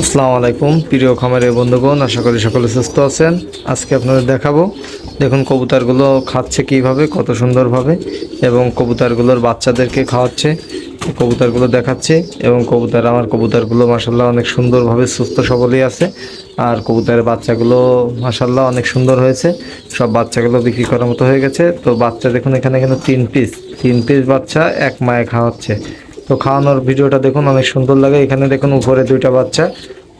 আসসালামু আলাইকুম, প্রিয় খামারের বন্ধুগণ, আশা করি সকলে সুস্থ আছেন। আজকে আপনাদের দেখাবো, দেখুন কবুতারগুলো খাচ্ছে কীভাবে, কত সুন্দরভাবে, এবং কবুতারগুলোর বাচ্চাদেরকে খাওয়াচ্ছে, কবুতারগুলো দেখাচ্ছে, এবং কবুতার, আমার কবুতারগুলো মাসাল্লাহ অনেক সুন্দরভাবে সুস্থ সবলই আছে, আর কবুতারের বাচ্চাগুলো মাসাল্লাহ অনেক সুন্দর হয়েছে, সব বাচ্চাগুলো বিক্রি করার মতো হয়ে গেছে। তো বাচ্চা দেখুন এখানে কিন্তু তিন পিস তিন পিস বাচ্চা, এক মায়ে খাওয়াচ্ছে। তো খাওয়ানোর ভিডিওটা দেখুন, অনেক সুন্দর লাগে। এখানে দেখুন, উপরে দুইটা বাচ্চা,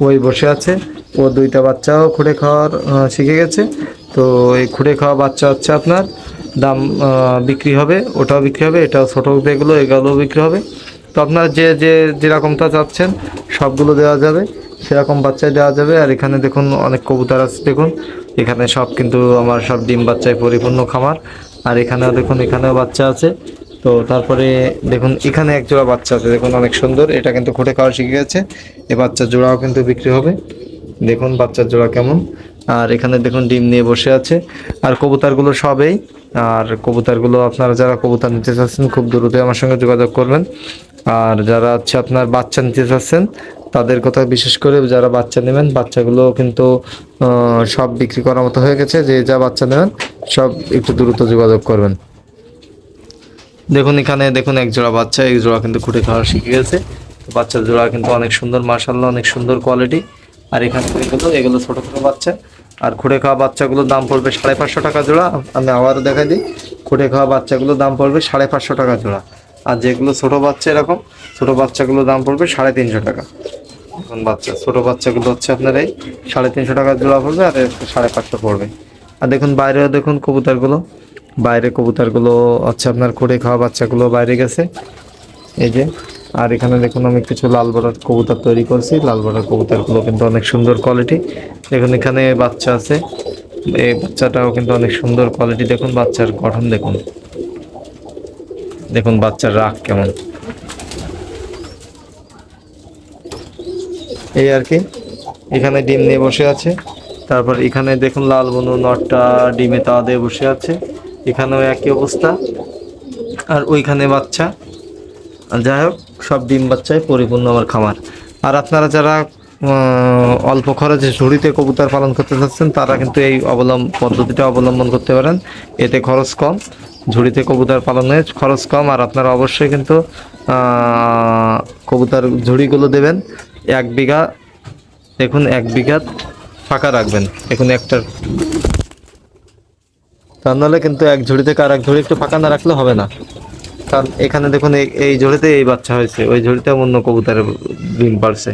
ওই বসে আছে। ও দুইটা বাচ্চাও খুঁড়ে খাওয়ার শিখে গেছে। তো এই খুঁড়ে খাওয়া বাচ্চা হচ্ছে আপনার, দাম বিক্রি হবে, ওটাও বিক্রি হবে, এটাও ছোটো যেগুলো এগুলোও বিক্রি হবে। তো আপনার যে যে, যেরকমটা চাচ্ছেন, সবগুলো দেওয়া যাবে, সেরকম বাচ্চাই দেওয়া যাবে। আর এখানে দেখুন, অনেক কবুতর আছে, দেখুন। এখানে সব কিন্তু আমার সব ডিম বাচ্চায় পরিপূর্ণ খামার। আর এখানেও দেখুন, এখানেও বাচ্চা আছে। তো তারপরে দেখুন, এখানে এক জোড়া বাচ্চা আছে। দেখুন, অনেক সুন্দর। এটা কিন্তু খুঁটে খাওয়া শিখে গেছে। এ বাচ্চার জোড়াও কিন্তু বিক্রি হবে। দেখুন, বাচ্চার জোড়া কেমন। আর এখানে দেখুন, ডিম নিয়ে বসে আছে। আর কবুতারগুলো সবেই। আর কবুতারগুলো আপনারা যারা কবুতর নিতে চাচ্ছেন, খুব দ্রুতই আমার সঙ্গে যোগাযোগ করবেন। আর যারা হচ্ছে আপনার বাচ্চা নিতে চাচ্ছেন, তাদের কথা বিশেষ করে যারা বাচ্চা নেবেন, বাচ্চাগুলো কিন্তু সব বিক্রি করার মতো হয়ে গেছে। যে যা বাচ্চা নেবেন, সব একটু দ্রুত যোগাযোগ করবেন। দেখুন, এখানে দেখুন, এক জোড়া বাচ্চা, এক জোড়া কিন্তু খুঁটে খাওয়া শিখে গেছে। বাচ্চার জোড়া কিন্তু অনেক সুন্দর মার্শাল্লাহ অনেক সুন্দর কোয়ালিটি আর এখানে এগুলো এগুলো ছোটো ছোটো বাচ্চা। আর খুঁড়ে খাওয়া বাচ্চাগুলোর দাম পড়বে সাড়ে পাঁচশো টাকা জোড়া। আমি আবারও দেখাই দিই খুঁড়ে খাওয়া বাচ্চাগুলোর দাম পড়বে সাড়ে পাঁচশো টাকা জোড়া। আর যেগুলো ছোটো বাচ্চা এরকম, ছোটো বাচ্চাগুলোর দাম পড়বে সাড়ে তিনশো টাকা। এখন বাচ্চা, ছোটো বাচ্চাগুলো হচ্ছে আপনার এই সাড়ে তিনশো টাকা জোড়া পড়বে আর সাড়ে পাঁচশো পড়বে। আর দেখুন, বাইরেও দেখুন কবুতরগুলো। বাইরে কবুতরগুলো হচ্ছে আপনার করে খাওয়া বাচ্চাগুলো বাইরে গেছে। এই যে, আর এখানে দেখুন আমি কিছু লাল বড়ার কবুতর তৈরি করছি। লাল বড়ার কবুতরগুলো কিন্তু অনেক সুন্দর কোয়ালিটি দেখুন, এখানে বাচ্চা আছে। এই বাচ্চাটাও কিন্তু অনেক সুন্দর কোয়ালিটি দেখুন, বাচ্চার গঠন দেখুন। দেখুন, বাচ্চার রাগ কেমন। এই আর কি, এখানে ডিম নিয়ে বসে আছে। তারপর এখানে দেখুন, লাল বনু নটটা ডিমে তাওয়া দিয়ে বসে আছে। এখানেও একই অবস্থা। আর ওইখানে বাচ্চা। যাই হোক, সব ডিম বাচ্চায় পরিপূর্ণ আমার খামার। আর আপনারা যারা অল্প খরচে ঝুড়িতে কবুতর পালন করতে চাচ্ছেন, তারা কিন্তু এই অবলম্ব পদ্ধতিটা অবলম্বন করতে পারেন। এতে খরচ কম, ঝুড়িতে কবুতর পালনের খরচ কম। আর আপনারা অবশ্যই কিন্তু কবুতর ঝুড়িগুলো দেবেন। এক বিঘা, দেখুন, এক বিঘা ফাঁকা রাখবেন। দেখুন একটা তা নাহলে কিন্তু এক ঝুড়ি থেকে আর এক ঝুড়ি একটু ফাঁকা না রাখলে হবে না। কারণ এখানে দেখুন এই- ঝুড়িতে এই বাচ্চা হয়েছে, ওই ঝুড়িতে অন্য কবুতরের ডিম পারছে